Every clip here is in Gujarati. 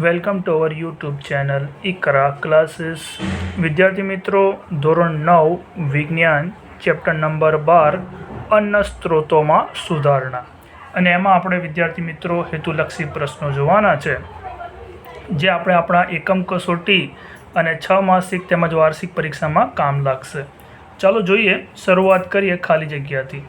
Welcome to our YouTube channel Iqra classes. વિદ્યાર્થી મિત્રો, ધોરણ નવ, વિજ્ઞાન, ચેપ્ટર નંબર બાર, અન્ન સ્ત્રોતોમાં સુધારણા. અને એમાં આપણે વિદ્યાર્થી મિત્રો હેતુલક્ષી પ્રશ્નો જોવાના છે. જે આપણે આપણા એકમ કસોટી અને છ માસિક તેમજ વાર્ષિક પરીક્ષામાં કામ લાગશે. ચાલો જોઈએ, શરૂઆત કરીએ ખાલી જગ્યાથી.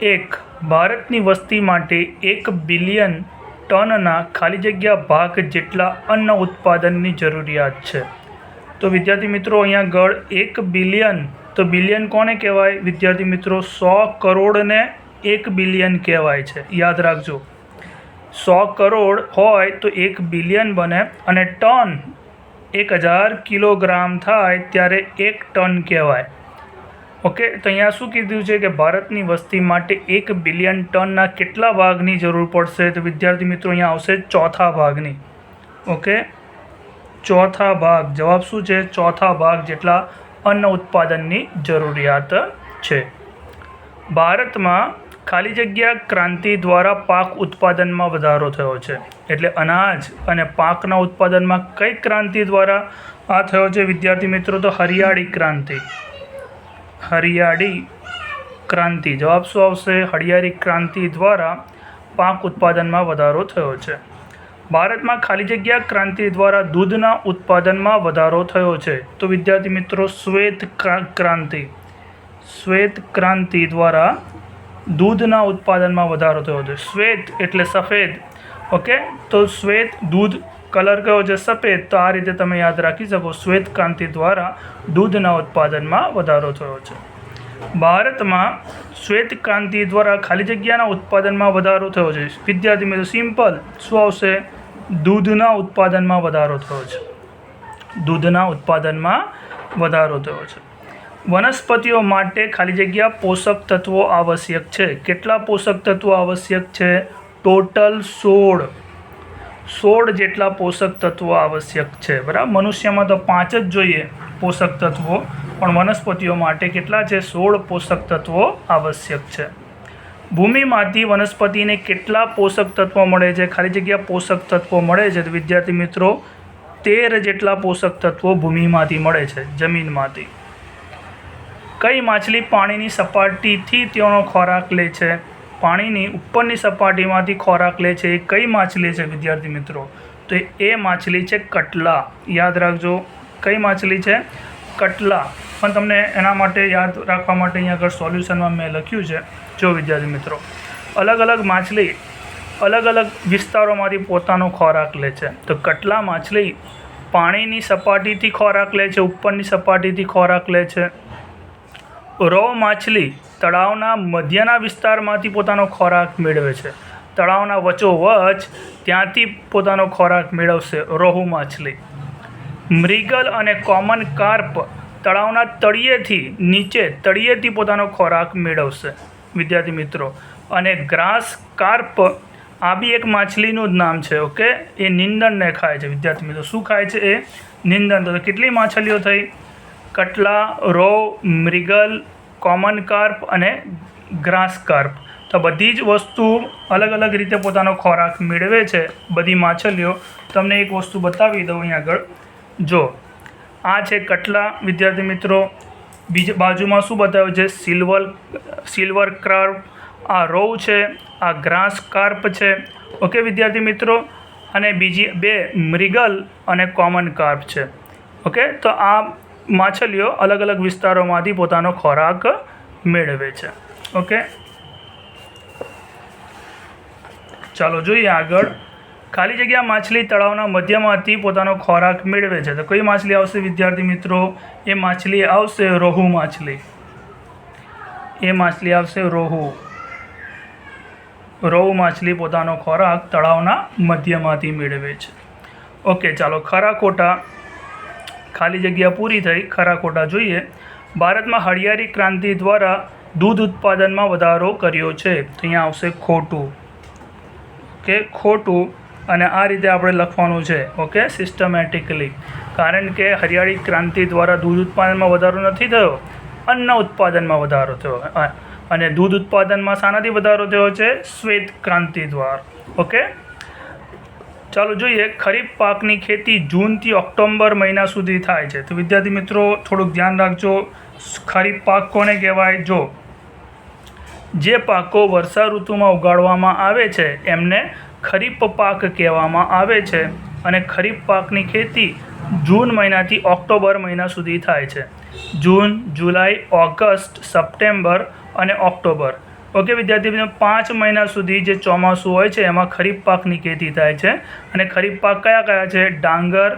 એક, ભારતની વસ્તી માટે એક બિલિયન ટનના ખાલી જગ્યા ભાગ જેટલા અન્ન ઉત્પાદનની જરૂરિયાત છે. તો વિદ્યાર્થી મિત્રો, અહીંયા આગળ એક બિલિયન. તો બિલિયન કોને કહેવાય? વિદ્યાર્થી મિત્રો, સો કરોડને એક બિલિયન કહેવાય છે. યાદ રાખજો. સો કરોડ હોય તો એક બિલિયન બને અને ટન એક હજાર કિલોગ્રામ થાય ત્યારે એક ટન કહેવાય. ઓકે, તો અહીંયા શું કીધું છે કે ભારતની વસ્તી માટે એક બિલિયન ટનના કેટલા ભાગની જરૂર પડશે? તો વિદ્યાર્થી મિત્રો, અહીંયા આવશે ચોથા ભાગની. ઓકે? ચોથા ભાગ. જવાબ શું છે? ચોથા ભાગ જેટલા અન્ન ઉત્પાદનની જરૂરિયાત છે. ભારતમાં ખાલી જગ્યા ક્રાંતિ દ્વારા પાક ઉત્પાદનમાં વધારો થયો છે. એટલે અનાજ અને પાકના ઉત્પાદનમાં કઈ ક્રાંતિ દ્વારા આ થયો છે? વિદ્યાર્થી મિત્રો, તો હરિયાળી ક્રાંતિ. હરિયાળી ક્રાંતિ. જવાબ શું આવશે? હરિયાળી ક્રાંતિ દ્વારા પાક ઉત્પાદનમાં વધારો થયો છે. ભારતમાં ખાલી જગ્યા ક્રાંતિ દ્વારા દૂધના ઉત્પાદનમાં વધારો થયો છે. તો વિદ્યાર્થી મિત્રો, શ્વેત ક્રા- ક્રાંતિ. શ્વેત ક્રાંતિ દ્વારા દૂધના ઉત્પાદનમાં વધારો થયો છે. શ્વેત એટલે સફેદ. ઓકે? તો શ્વેત દૂધ કલર કયો છે સફેદ, તો આ રીતે તમે યાદ રાખી શકો શ્વેત ક્રાંતિ દ્વારા દૂધના ઉત્પાદનમાં વધારો થયો છે. ભારતમાં શ્વેત ક્રાંતિ દ્વારા ખાલી જગ્યાના ઉત્પાદનમાં વધારો થયો છે. વિદ્યાર્થી મિત્રો, સિમ્પલ, શું આવશે? દૂધના ઉત્પાદનમાં વધારો થયો છે. દૂધના ઉત્પાદનમાં વધારો થયો છે. વનસ્પતિઓ માટે ખાલી જગ્યા પોષક તત્વો આવશ્યક છે. કેટલા પોષક તત્વો આવશ્યક છે? ટોટલ સોળ. સોળ જેટલા પોષક તત્વો આવશ્યક છે, બરાબર? મનુષ્યમાં તો પાંચ જ જોઈએ પોષક તત્વો, પણ વનસ્પતિઓ માટે કેટલા છે? સોળ પોષક તત્વો આવશ્યક છે. ભૂમિમાંથી વનસ્પતિને કેટલા પોષક તત્વો મળે છે? ખાલી જગ્યા પોષક તત્વો મળે છે. વિદ્યાર્થી મિત્રો, તેર જેટલા પોષક તત્વો ભૂમિમાંથી મળે છે, જમીનમાંથી. કઈ માછલી પાણીની સપાટીથી તેનો ખોરાક લે છે? પાણીની ઉપરની સપાટીમાંથી ખોરાક લે છે, એ કઈ માછલી છે, વિદ્યાર્થી મિત્રો? તો એ માછલી છે કટલા. યાદ રાખજો, કઈ માછલી છે? કટલા. પણ તમને એના માટે યાદ રાખવા માટે અહીંયા આગળ સોલ્યુશનમાં મેં લખ્યું છે. જો વિદ્યાર્થી મિત્રો, અલગ અલગ માછલી અલગ અલગ વિસ્તારોમાંથી પોતાનો ખોરાક લે છે. તો કટલા માછલી પાણીની સપાટીથી ખોરાક લે છે, ઉપરની સપાટીથી ખોરાક લે છે. રો માછલી તળાવના મધ્યના વિસ્તારમાંથી પોતાનો ખોરાક મેળવે છે. તળાવના વચોવચ ત્યાંથી પોતાનો ખોરાક મેળવશે રોહુ માછલી. મૃગલ અને કોમન કાર્પ તળાવના તળિયેથી નીચે તળિયેથી પોતાનો ખોરાક મેળવશે. વિદ્યાર્થી મિત્રો, અને ગ્રાસ કાર્પ, આ બી એક માછલીનું જ નામ છે, ઓકે? એ નિંદણને ખાય છે. વિદ્યાર્થી મિત્રો, શું ખાય છે એ? નિંદણ. તો કેટલી માછલીઓ થઈ? કટલા રો મૃગલ કોમન કાર્પ અને ગ્રાસ કાર્પ તો બધી જ વસ્તુ અલગ અલગ રીતે પોતાનો ખોરાક મેળવે છે બધી માછલીઓ. તમને એક વસ્તુ બતાવી દઉં અહીં આગળ. જો, આ છે કટલા. વિદ્યાર્થી મિત્રો, બીજી બાજુમાં શું બતાવ્યું છે? સિલ્વર સિલ્વર કાર્પ આ રોવ છે, આ ગ્રાસ કાર્પ છે. ઓકે વિદ્યાર્થી મિત્રો? અને બીજી બે મૃગલ અને કોમન કાર્પ છે. ઓકે? તો આ માછલીઓ અલગ અલગ વિસ્તારોમાંથી પોતાનો ખોરાક મેળવે છે. ઓકે ચાલો જોઈએ આગળ. ખાલી જગ્યા માછલી તળાવના મધ્યમાંથી પોતાનો ખોરાક મેળવે છે. તો કઈ માછલી આવશે વિદ્યાર્થી મિત્રો? એ માછલી આવશે રોહુ માછલી. એ માછલી આવશે રોહુ. રોહુ માછલી પોતાનો ખોરાક તળાવના મધ્યમાંથી મેળવે છે. ઓકે ચાલો ખરા ખોટા. ખાલી જગ્યા પૂરી થઈ, ખરા ખોટા જોઈએ. ભારતમાં હળિયારી ક્રાંતિ દ્વારા દૂધ ઉત્પાદનમાં વધારો કર્યો છે. તો અહીંયા આવશે ખોટું. કે ખોટું. અને આ રીતે આપણે લખવાનું છે, ઓકે સિસ્ટમેટિકલી કારણ કે હરિયાળી ક્રાંતિ દ્વારા દૂધ ઉત્પાદનમાં વધારો નથી થયો, અન્ન ઉત્પાદનમાં વધારો થયો. અને દૂધ ઉત્પાદનમાં શાનાથી વધારો થયો છે, શ્વેત ક્રાંતિ દ્વારા. ઓકે? ચાલો જોઈએ, ખરીફ પાકની ખેતી જૂનથી ઓક્ટોબર મહિના સુધી થાય છે. તો વિદ્યાર્થી મિત્રો, થોડુંક ધ્યાન રાખજો. ખરીફ પાક કોને કહેવાય? જો, જે પાકો વર્ષા ઋતુમાં ઉગાડવામાં આવે છે, એમને ખરીફ પાક કહેવામાં આવે છે. અને ખરીફ પાકની ખેતી જૂન મહિનાથી ઓક્ટોબર મહિના સુધી થાય છે. જૂન, જુલાઈ, ઓગસ્ટ, સપ્ટેમ્બર અને ઓક્ટોબર. ઓકે વિદ્યાર્થી મિત્રો પાંચ મહિના સુધી જે ચોમાસું હોય છે, એમાં ખરીફ પાકની ખેતી થાય છે. અને ખરીફ પાક કયા કયા છે? ડાંગર,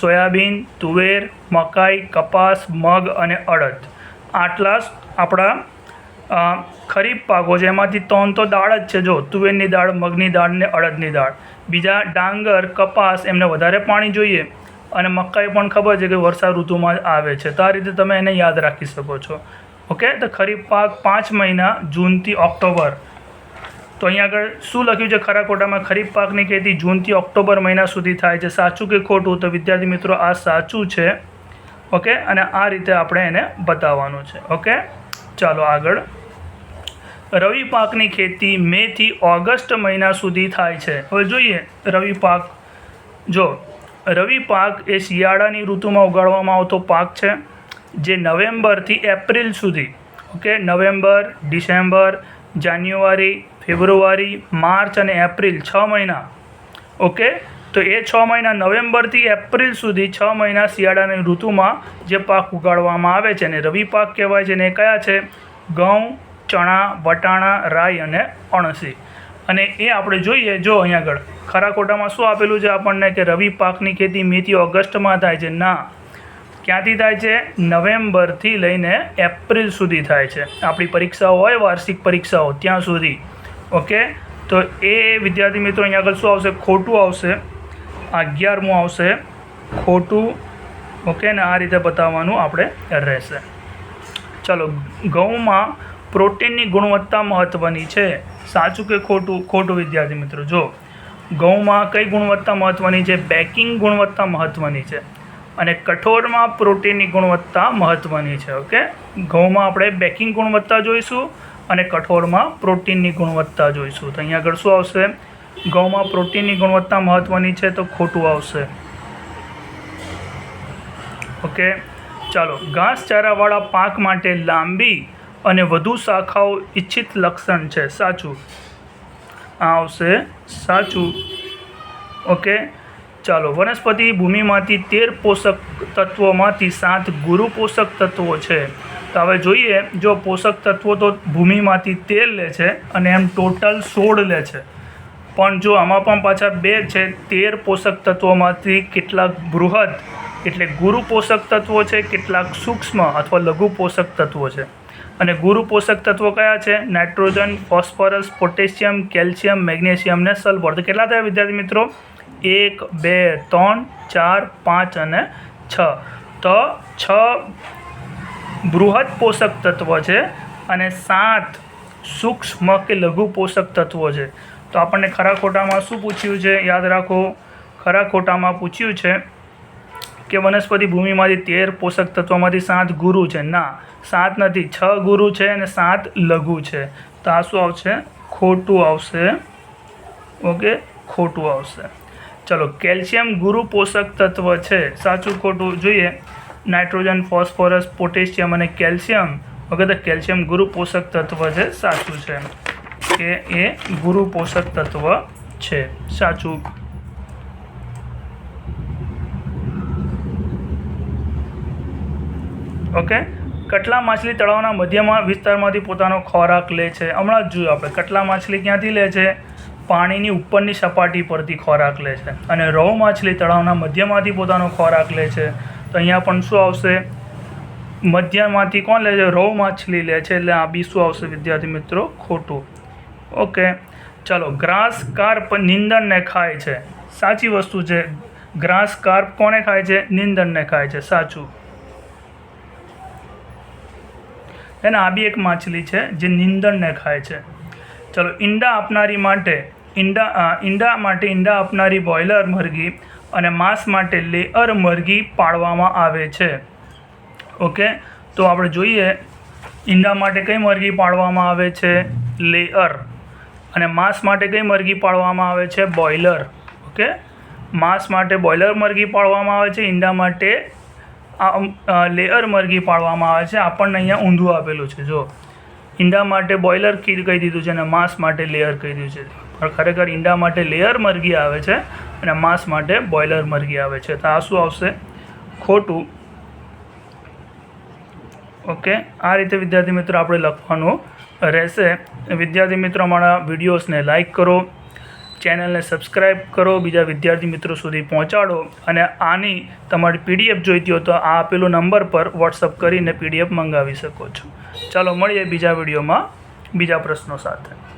સોયાબીન, તુવેર, મકાઈ, કપાસ, મગ અને અડદ. આટલા આપણા ખરીફ પાકો છે. એમાંથી ત્રણ તો દાળ જ છે. જો, તુવેરની દાળ, મગની દાળ ને અડદની દાળ. બીજા ડાંગર, કપાસ, એમને વધારે પાણી જોઈએ. અને મકાઈ પણ ખબર છે કે વર્ષા ઋતુમાં આવે છે. તો આ રીતે તમે એને યાદ રાખી શકો છો. ઓકે તો ખરીફ પાક પાંચ મહિના જૂનથી ઓક્ટોબર. તો અહીંયા આગળ શું લખ્યું છે ખરા ખોટામાં? ખરીફ પાકની ખેતી જૂનથી ઓક્ટોબર મહિના સુધી થાય છે. સાચું કે ખોટું? તો વિદ્યાર્થી મિત્રો, આ સાચું છે. ઓકે અને આ રીતે આપણે એને બતાવવાનું છે. ઓકે ચાલો આગળ. રવિ પાકની ખેતી મેથી ઓગસ્ટ મહિના સુધી થાય છે. હવે જોઈએ, રવિ પાક. જો, રવિ પાક એ શિયાળાની ઋતુમાં ઉગાડવામાં આવતો પાક છે. જે નવેમ્બરથી એપ્રિલ સુધી, okay, November, December, January, February, March અને એપ્રિલ છ મહિના, ઓકે, તો એ છ મહિના નવેમ્બરથી એપ્રિલ સુધી છ મહિના શિયાળાની ઋતુમાં જે પાક ઉગાડવામાં આવે છે અને રવિ પાક કહેવાય છે ને એ કયા છે? ઘઉં, ચણા, વટાણા, રાઈ અને અણસી. અને એ આપણે જોઈએ, જો અહીંયા આગળ ખરાકોટામાં શું આપેલું છે આપણને કે રવિ પાકની ખેતી મેથી ઓગસ્ટમાં થાય છે? ના. ક્યાંથી થાય છે? નવેમ્બરથી લઈને એપ્રિલ સુધી થાય છે. આપણી પરીક્ષાઓ હોય, વાર્ષિક પરીક્ષાઓ, ત્યાં સુધી. ઓકે? તો એ વિદ્યાર્થી મિત્રો અહીંયા આગળ શું આવશે? ખોટું આવશે. અગિયારમું આવશે. ખોટું. ઓકે? ને આ રીતે બતાવવાનું આપણે રહેશે. ચલો, ઘઉંમાં પ્રોટીનની ગુણવત્તા મહત્ત્વની છે. સાચું કે ખોટું? ખોટું વિદ્યાર્થી મિત્રો, જો. ઘઉંમાં કઈ ગુણવત્તા મહત્ત્વની છે? બેકિંગ ગુણવત્તા મહત્ત્વની છે. અને કઠોળમાં પ્રોટીનની ગુણવત્તા મહત્ત્વની છે, ઓકે? ઘઉંમાં આપણે બેકિંગ ગુણવત્તા જોઈશું અને કઠોળમાં પ્રોટીનની ગુણવત્તા જોઈશું. તો અહીંયા આગળ શું આવશે? ઘઉંમાં પ્રોટીનની ગુણવત્તા મહત્ત્વની છે તો ખોટું આવશે. ઓકે? ચાલો, ઘાસચારાવાળા પાક માટે લાંબી અને વધુ શાખાઓ ઇચ્છિત લક્ષણ છે. સાચું. આ આવશે સાચું. ઓકે? ચાલો, વનસ્પતિ ભૂમિમાંથી તેર પોષક તત્વોમાંથી સાત ગુરુ પોષક તત્વો છે. તો હવે જોઈએ, જો પોષક તત્વો તો ભૂમિમાંથી તેર લે છે અને એમ ટોટલ સોળ લે છે. પણ જો આમાં પણ પાછા બે છે, તેર પોષક તત્વોમાંથી કેટલાક બૃહદ એટલે ગુરુ પોષક તત્વો છે, કેટલાક સૂક્ષ્મ અથવા લઘુ પોષક તત્વો છે. અને ગુરુ પોષક તત્વો કયા છે? Nitrogen, phosphorus, potassium, calcium, magnesium ને સલ્ફર. તો કેટલા થયા વિદ્યાર્થી મિત્રો? એક, બે, ત્રણ, ચાર, પાંચ અને છ. તો છ બૃહદ પોષક તત્વ છે અને સાત સૂક્ષ્મ કે લઘુ પોષક તત્વો છે. તો આપણને ખરા ખોટામાં શું પૂછ્યું છે? યાદ રાખો, ખરા ખોટામાં પૂછ્યું છે કે વનસ્પતિ ભૂમિમાંથી તેર પોષક તત્વોમાંથી સાત ગુરુ છે. ના, સાત નથી, છ ગુરુ છે અને સાત લઘુ છે. તો આ શું આવશે? ખોટું આવશે. ઓકે, ખોટું આવશે. ચલો, કેલ્શિયમ ગુરુ પોષક તત્વ છે. સાચું ખોટું જોઈએ. નાઇટ્રોજન, ફોસ્ફરસ, પોટેશિયમ અને કેલ્શિયમ વગેરે કેલ્શિયમ ગુરુ પોષક તત્વ છે. સાચું છે કે એ ગુરુ પોષક તત્વ છે. સાચું. ઓકે? કટલા માછલી તળાવના મધ્યમાં વિસ્તારમાંથી પોતાનો ખોરાક લે છે. હમણાં જ જોયું આપણે. કટલા માછલી ક્યાંથી લે છે? પાણીની ઉપરની સપાટી પરથી ખોરાક લે છે અને રવ માછલી તળાવના મધ્યમાંથી પોતાનો ખોરાક લે છે. તો અહીંયા પણ શું આવશે? મધ્યમાંથી કોણ લે છે? રહુ માછલી લે છે. એટલે આ બી શું આવશે, વિદ્યાર્થી મિત્રો, ખોટું. ઓકે. ચાલો, ગ્રાસ કાર્પ નીંદણને ખાય છે. સાચી વસ્તુ છે. ગ્રાસ કાર્પ કોને ખાય છે? નીંદણને ખાય છે. સાચું. એને આ બી એક માછલી છે જે નીંદણને ખાય છે. ચલો, ઈંડા આપનારી માટે ઈંડા ઈંડા માટે ઈંડા આપનારી બોઇલર મરઘી અને માંસ માટે લેયર મરઘી પાળવામાં આવે છે. ઓકે તો આપણે જોઈએ, ઈંડા માટે કઈ મરઘી પાળવામાં આવે છે? લેયર અને માંસ માટે કઈ મરઘી પાળવામાં આવે છે? બોઇલર ઓકે માંસ માટે બોઇલર મરઘી પાળવામાં આવે છે, ઈંડા માટે આ લેયર મરઘી પાળવામાં આવે છે. આપણને અહીંયા ઊંધું આપેલું છે. જો, ઈંડા માટે બોઇલર કીડ કહી દીધું છે અને માંસ માટે લેયર કહી દીધું છે? પણ ખરેખર ઈંડા માટે લેયર મરઘી આવે છે અને માંસ માટે બોઇલર મરઘી આવે છે. તો આ શું આવશે? ખોટું. ઓકે, આ રીતે વિદ્યાર્થી મિત્રો આપણે લખવાનું રહેશે. વિદ્યાર્થી મિત્રો, અમારા વિડીયોઝને લાઇક કરો, ચેનલને સબસ્ક્રાઈબ કરો, બીજા વિદ્યાર્થી મિત્રો સુધી પહોંચાડો અને આની તમારી પીડીએફ જોઈતી હોય તો આ આપેલો નંબર પર વોટ્સઅપ કરીને પીડીએફ મંગાવી શકો છો. ચાલો, મળીએ બીજા વિડીયોમાં. બીજા પ્રશ્નો સાથે.